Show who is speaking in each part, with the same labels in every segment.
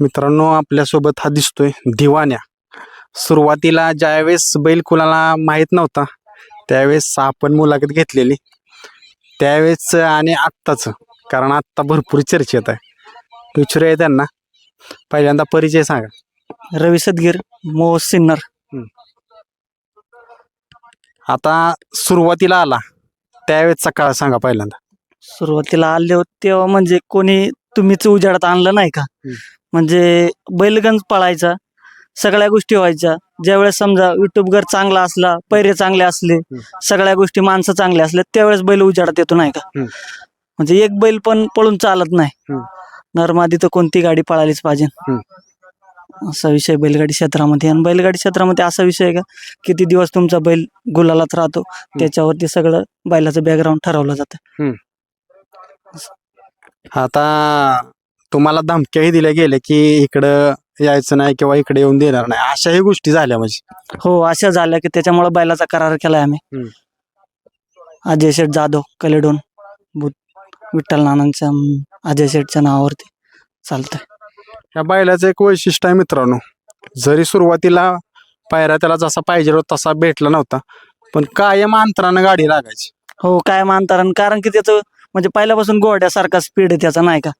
Speaker 1: मित्रांनो आपल्यासोबत हा दिसतोय दिवाण्या. सुरुवातीला ज्यावेळेस बैल कुणाला माहीत नव्हता त्यावेळेस आपण मुलाखत घेतलेली. त्यावेळेस आणि आत्ताच कारण आत्ता भरपूर चर्चेत आहे. विचारूया त्यांना. पहिल्यांदा परिचय सांगा.
Speaker 2: रवी सदगीर मो सिन्नर.
Speaker 1: आता सुरुवातीला आला. त्यावेळेसचा काळ सांगा पहिल्यांदा.
Speaker 2: सुरुवातीला आले होते तेव्हा म्हणजे कोणी तुम्हीच उजाडात आणलं नाही का. म्हणजे बैलगंज पळायचा सगळ्या गोष्टी व्हायच्या. ज्यावेळेस समजा युट्यूबवर चांगला असला पैरे चांगले असले सगळ्या गोष्टी माणसं चांगले असले त्यावेळेस बैल उजाडात येतो नाही का. म्हणजे एक बैल पण पळून चालत नाही. नरमादी तर कोणती गाडी पळालीच पाहिजे. असा विषय बैलगाडी क्षेत्रामध्ये. आणि बैलगाडी क्षेत्रामध्ये असा विषय आहे का किती दिवस तुमचा बैल गुलालात राहतो त्याच्यावरती सगळं बैलाचं बॅकग्राऊंड ठरवलं जातं.
Speaker 1: आता तुम्हाला धमक्याही दिल्या गेल्या की इकडं यायचं नाही किंवा इकडे येऊन देणार नाही. अशाही गोष्टी झाल्या म्हणजे.
Speaker 2: हो अशा झाल्या की त्याच्यामुळे बैलाचा करार केलाय आम्ही.
Speaker 1: हम्म.
Speaker 2: अजय शेठ जाधव कलेडोन विठ्ठल नानांच्या अं, अजय शेठच्या नावावरती चालतंय.
Speaker 1: या बैलाचं एक वैशिष्ट्य आहे मित्रांनो जरी सुरुवातीला पायऱ्या त्याला जसा पाहिजे होता तसा भेटला नव्हता पण कायम अंतरानं गाडी लागायची.
Speaker 2: हो काय मानतारण कारण की त्याचं म्हणजे पहिल्यापासून गोड्यासारखा स्पीड आहे त्याचा नाही का.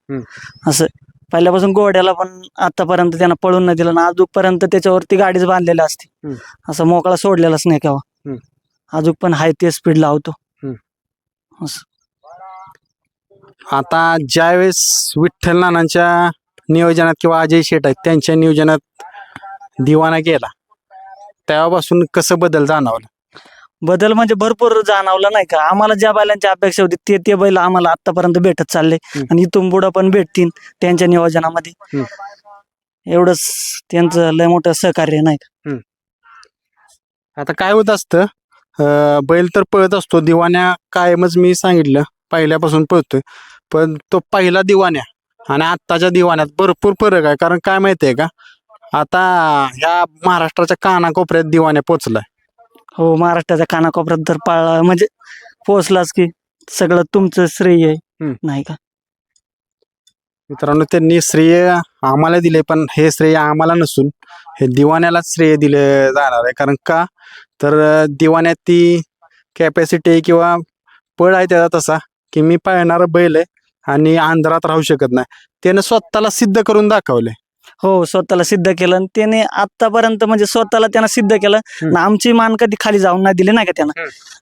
Speaker 2: असं. पहिल्यापासून गोड्याला पण आतापर्यंत त्यानं पळून नाही दिलं ना अजूनपर्यंत त्याच्यावरती गाडीच बांधलेली असते. असं मोकळा सोडलेलाच नाही केव्हा. अजून पण हाय ते स्पीड लावतो.
Speaker 1: आता ज्यावेळेस विठ्ठल नानांच्या नियोजनात किंवा अजय शेठ आहेत त्यांच्या नियोजनात दिवाना गेला. तेव्हापासून कसं बदल जाणवलं?
Speaker 2: बदल म्हणजे भरपूर जाणवलं नाही का? आम्हाला ज्या बैलांची अपेक्षा होती ते ते बैल आम्हाला आतापर्यंत भेटत चालले. आणि इथून पुढं पण भेटतील त्यांच्या नियोजनामध्ये. एवढंच त्यांचं लय मोठं सहकार्य नाही का?
Speaker 1: आता काय होत असतं बैल तर पळत असतो. दिवाण्या कायमच मी सांगितलं पहिल्यापासून पळतोय. पण तो पहिला दिवाण्या आणि आत्ताच्या दिवाण्यात भरपूर फरक आहे. कारण काय माहितीये का? आता ह्या महाराष्ट्राच्या कानाकोपऱ्यात दिवाण्या पोचलाय.
Speaker 2: हो महाराष्ट्राच्या कानाकोपऱ्यात तर पाळला. म्हणजे पोहोचलाच की सगळं तुमचं श्रेय आहे.
Speaker 1: हम्म.
Speaker 2: नाही का?
Speaker 1: मित्रांनो त्यांनी श्रेय आम्हाला दिले पण हे श्रेय आम्हाला नसून हे दिवाण्यालाच श्रेय दिले जाणार आहे. कारण का? तर अं, दिवाण्यात ती कॅपॅसिटी किंवा पळ आहे त्याचा तसा की मी पाळणारा बैल आहे आणि अंधारात राहू शकत नाही. त्यानं स्वतःला सिद्ध करून दाखवले
Speaker 2: हो स्वतःला सिद्ध केलं आणि त्याने आतापर्यंत म्हणजे स्वतःला त्यानं सिद्ध केलं. आणि आमची मान कधी खाली जाऊन नाही दिली नाही का त्यानं?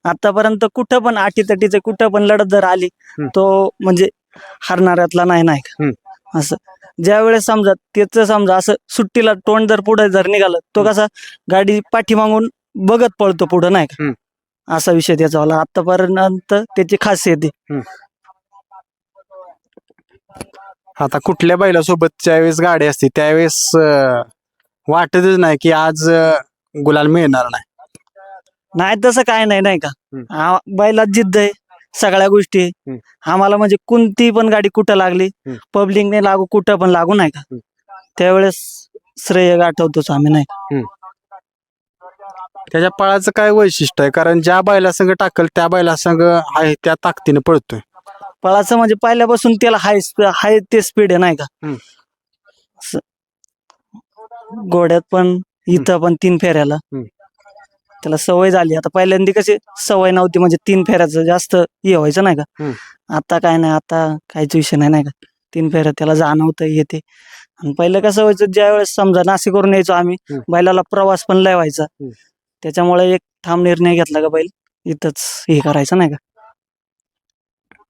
Speaker 2: आतापर्यंत कुठं पण अटीतटीचे कुठं पण लढत जर आली. तो म्हणजे हरणाऱ्यातला नाही नाही का? असं. ज्या वेळेस समजा त्याचं समजा असं सुट्टीला तोंड जर पुढे जर निघालं तो. कसा गाडी पाठीमागून बघत पळतो पुढं नाही का? असा विषय त्याचा आतापर्यंत त्याची खासियत आहे.
Speaker 1: आता कुठल्या बैलासोबत ज्यावेळेस गाडी असते त्यावेळेस वाटतच नाही की आज गुलाल मिळणार नाही
Speaker 2: नाही तसं काय नाही नाही का
Speaker 1: हम्म.
Speaker 2: आ- बैलात जिद्द आहे सगळ्या गोष्टी
Speaker 1: हम्म.
Speaker 2: आम्हाला म्हणजे कोणती पण गाडी कुठं लागली
Speaker 1: हम्म.
Speaker 2: पब्लिकने लागू कुठं पण लागू नाही का
Speaker 1: हम्म.
Speaker 2: त्यावेळेस श्रेय गाठवतोच आम्ही नाही
Speaker 1: त्याच्या पळाचं काय वैशिष्ट्य आहे कारण ज्या बैला संघ टाकल त्या बैला संघ आहे त्या ताकदीने पळतोय
Speaker 2: पळाचं म्हणजे पहिल्यापासून त्याला हाय हाय ते स्पीड आहे नाही का. असं. घोड्यात पण इथं पण तीन फेऱ्याला
Speaker 1: हम्म.
Speaker 2: त्याला सवय झाली आता पहिल्यांदा कशी सवय नव्हती म्हणजे तीन फेऱ्याचं जास्त हे व्हायचं नाही का
Speaker 1: हम्म.
Speaker 2: आता काय नाही आता काहीच विषय नाही नाही का तीन फेऱ्या त्याला जाणवतं येते आणि पहिलं कसं व्हायचं ज्या वेळेस समजा नाशिकवरून यायचो आम्ही
Speaker 1: हम्म.
Speaker 2: बैलाला प्रवास पण लय व्हायचा
Speaker 1: हम्म.
Speaker 2: त्याच्यामुळे एक ठाम निर्णय घेतला का बैल इथंच हे करायचं नाही का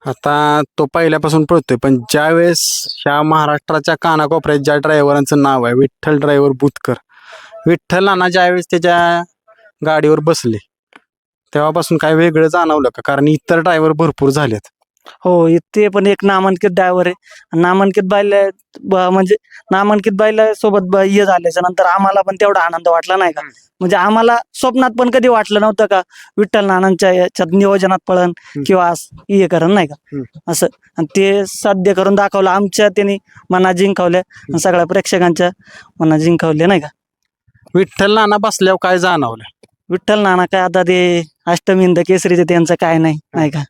Speaker 1: आता तो पहिल्यापासून पळतोय पण ज्या वेळेस ह्या महाराष्ट्राच्या कानाकोपऱ्यात ज्या ड्रायव्हरांचं नाव आहे विठ्ठल ड्रायव्हर बुतकर विठ्ठल नाना ज्यावेळेस त्याच्या गाडीवर बसले तेव्हापासून काय वेगळं जाणवलं का? कारण इतर ड्रायव्हर भरपूर झालेत.
Speaker 2: हो ते पण एक नामांकित ड्रायव्हर आहे. नामांकित बाईल ब- म्हणजे नामांकित बाईल सोबत ब- हे झाल्याच्यानंतर आम्हाला पण तेवढा आनंद वाटला नाही का?
Speaker 1: हम्म.
Speaker 2: म्हणजे आम्हाला स्वप्नात पण कधी वाटलं नव्हतं का? विठ्ठल नानांच्या याच्यात नियोजनात पळण किंवा असं हे करण नाही का. असं. आणि ते साध्य करून दाखवलं आमच्या त्यांनी मना जिंकवल्या. आणि सगळ्या प्रेक्षकांच्या मना जिंकवल्या नाही का?
Speaker 1: विठ्ठल नाना बसल्यावर काय जाणवलं?
Speaker 2: विठ्ठल नाना काय आता ते अष्टमिंद केसरीचे त्यांचं काय नाही नाही का?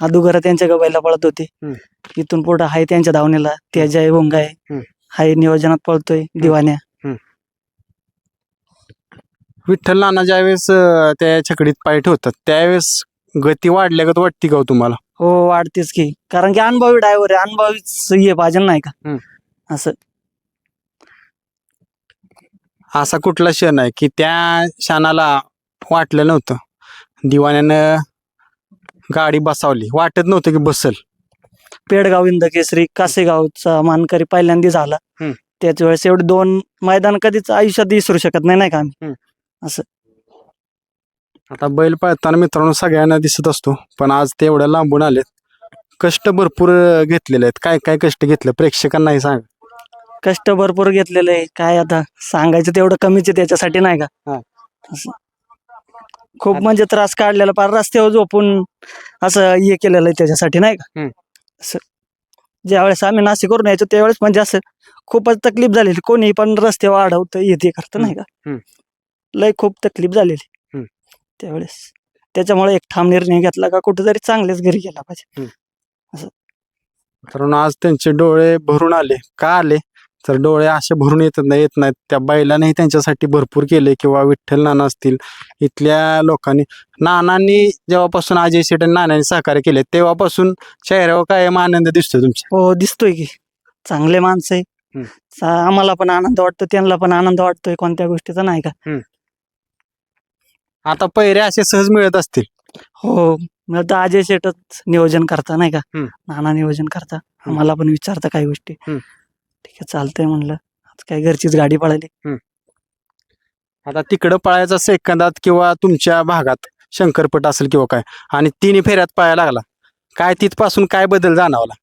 Speaker 2: अदुगर त्यांच्या गबायला पळत होते.
Speaker 1: हम्म.
Speaker 2: इथून पुढं आहे त्यांच्या धावणीला ते जय भोंगा आहे.
Speaker 1: हम्म.
Speaker 2: हाय नियोजनात पळतोय दिवाण्या.
Speaker 1: विठ्ठल नाना ज्यावेळेस अं, त्या छकडीत पाय ठेवतात त्यावेळेस गती वाढल्यागत वाटते का हो तुम्हाला?
Speaker 2: हो वाढतेच की. कारण की अनुभवी ड्रायव्हर आहे. अनुभवीच ये पाहिजे नाही का. असं.
Speaker 1: असा कुठला क्षण आहे की त्या क्षणाला वाटलं नव्हतं. दिवाण्यानं गाडी बसावली. वाटत नव्हतं की बसल.
Speaker 2: पेडगाव इंद केसरी कासेगावचा मानकरी पहिल्यांदा झाला.
Speaker 1: हम्म.
Speaker 2: त्याच वेळेस एवढे दोन मैदान कधीच आयुष्यात विसरू शकत नाही नाही का आम्ही?
Speaker 1: आता बैल पळताना मित्रांनो सगळ्यांना दिसत असतो पण आज ते एवढ्या लांबून आलेत. कष्ट भरपूर अं, घेतलेले आहेत. काय काय कष्ट घेतलं? प्रेक्षकांनाही सांग.
Speaker 2: कष्ट भरपूर घेतलेले काय आता सांगायचं तेवढं कमीच आहे त्याच्यासाठी नाही का?
Speaker 1: हा.
Speaker 2: असं. खूप म्हणजे त्रास काढलेला पार रस्त्यावर झोपून असं हे केलेलं आहे त्याच्यासाठी नाही का?
Speaker 1: हम्म.
Speaker 2: असं. ज्यावेळेस आम्ही नाशिकवरून यायचो त्यावेळेस म्हणजे असं खूपच तकलीफ झालेली. कोणी पण रस्त्यावर अडवतं येते करतं नाही का?
Speaker 1: हम्म.
Speaker 2: लय खूप तकलीफ झालेली.
Speaker 1: हम्म.
Speaker 2: त्यावेळेस. त्याच्यामुळे एक ठाम निर्णय घेतला का कुठेतरी चांगलेच घरी गेला पाहिजे.
Speaker 1: कारण आज त्यांचे डोळे भरून आले. का आले? तर डोळे असे भरून येत नाही येत नाहीत. त्या बैलानेही त्यांच्यासाठी भरपूर केले किंवा विठ्ठल नाना असतील इथल्या लोकांनी. नानांनी जेव्हापासून अजय शेठ आणि नानांनी सहकार्य केले तेव्हापासून चेहऱ्यावर कायम आनंद दिसतो तुमच्या.
Speaker 2: हो दिसतोय की. चांगले माणसं आहे. चा- आम्हाला पण आनंद वाटतो त्यांना पण आनंद वाटतोय कोणत्या गोष्टीचा नाही का?
Speaker 1: आता पहिरे असे सहज मिळत असतील.
Speaker 2: हो मग आता अजय शेटच नियोजन करता नाही का?
Speaker 1: हम्म.
Speaker 2: नाना नियोजन करता. आम्हाला पण विचारता काही गोष्टी.
Speaker 1: हम्म.
Speaker 2: ठीक आहे चालतंय म्हणलं. आज काय घरचीच गाडी पळाली.
Speaker 1: आता तिकडं पळायचा सेकंदात किंवा तुमच्या भागात शंकरपट असेल किंवा काय आणि तिन्ही फेऱ्यात पळायला लागला. काय तिथपासून काय बदल जाणवला?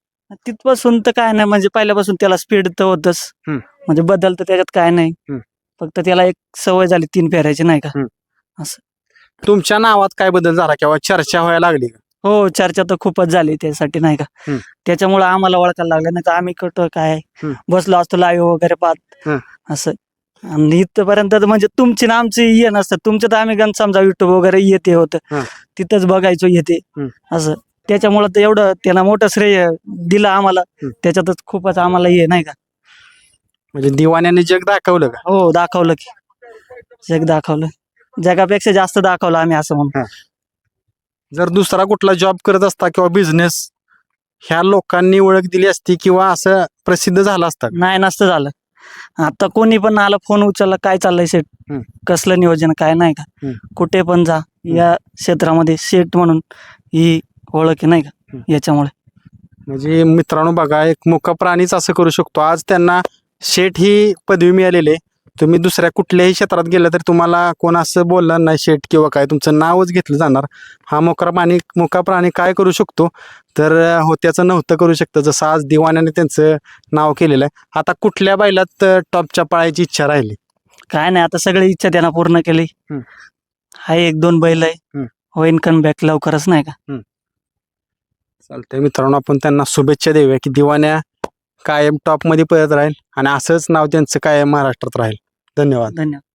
Speaker 2: तिथपासून तर काय नाही म्हणजे पहिल्यापासून त्याला स्पीड तर होतच.
Speaker 1: हम्म.
Speaker 2: म्हणजे बदल तर त्याच्यात काय नाही.
Speaker 1: हम्म.
Speaker 2: फक्त त्याला एक सवय झाली तीन फेरायची नाही का?
Speaker 1: तुमच्या नावात काय बदल झाला किंवा चर्चा व्हायला लागली का?
Speaker 2: हो चर्चा तर खूपच झाली त्यासाठी नाही का?
Speaker 1: हम्म.
Speaker 2: त्याच्यामुळे आम्हाला ओळखायला लागलं नाही तर आम्ही कुठं काय?
Speaker 1: हम्म.
Speaker 2: बसलो असतो लाईव्ह वगैरे पाहत. असं. आणि इथपर्यंत तर म्हणजे तुमची ना आमची ये नसतं. तुमचं तर आम्ही गण समजा युट्यूब वगैरे येते होतं.
Speaker 1: हं.
Speaker 2: तिथंच बघायचो येते. असं. त्याच्यामुळं तर एवढं त्याला मोठं श्रेय दिलं आम्हाला. त्याच्यातच खूपच आम्हाला ये नाही का?
Speaker 1: म्हणजे दिवाण्याने जग दाखवलं का?
Speaker 2: हो दाखवलं की. जग दाखवलं. जगापेक्षा जास्त दाखवलं आम्ही असं म्हणून.
Speaker 1: जर दुसरा कुठला जॉब करत असता किंवा बिझनेस ह्या लोकांनी ओळख दिली असती किंवा असं प्रसिद्ध झालं असतं?
Speaker 2: नाही नसतं झालं. आता कोणी पण आला फोन उचलला काय चाललंय सेट
Speaker 1: हम्म.
Speaker 2: कसलं नियोजन काय नाही का?
Speaker 1: हम्म.
Speaker 2: कुठे पण जा या क्षेत्रामध्ये सेट म्हणून ही ओळख आहे नाही का?
Speaker 1: हम्म.
Speaker 2: याच्यामुळे.
Speaker 1: म्हणजे मित्रांनो बघा एक मुका प्राणीच असं करू शकतो. आज त्यांना शेठ ही पदवी मिळालेली आहे. तुम्ही दुसऱ्या कुठल्याही क्षेत्रात गेलं तर तुम्हाला कोण असं बोलणार नाही शेठ किंवा काय तुमचं नावच घेतलं जाणार. हा मोकरा प्राणी मुका प्राणी काय करू शकतो? तर होत्याचं नव्हतं करू शकतं. जसं आज दिवाण्याने त्यांचं नाव केलेलं आहे. आता कुठल्या बैलात टॉपच्या पाळायची इच्छा राहिली?
Speaker 2: काय नाही आता सगळी इच्छा त्यांना पूर्ण केली. हाय एक दोन बैल आहे. होईन कन बॅक लवकरच नाही का?
Speaker 1: चालतंय मित्रांनो आपण त्यांना शुभेच्छा देऊया की दिवाण्या कायम टॉपमध्ये पळत राहील आणि असंच नाव त्यांचं कायम महाराष्ट्रात राहील. धन्यवाद.
Speaker 2: धन्यवाद.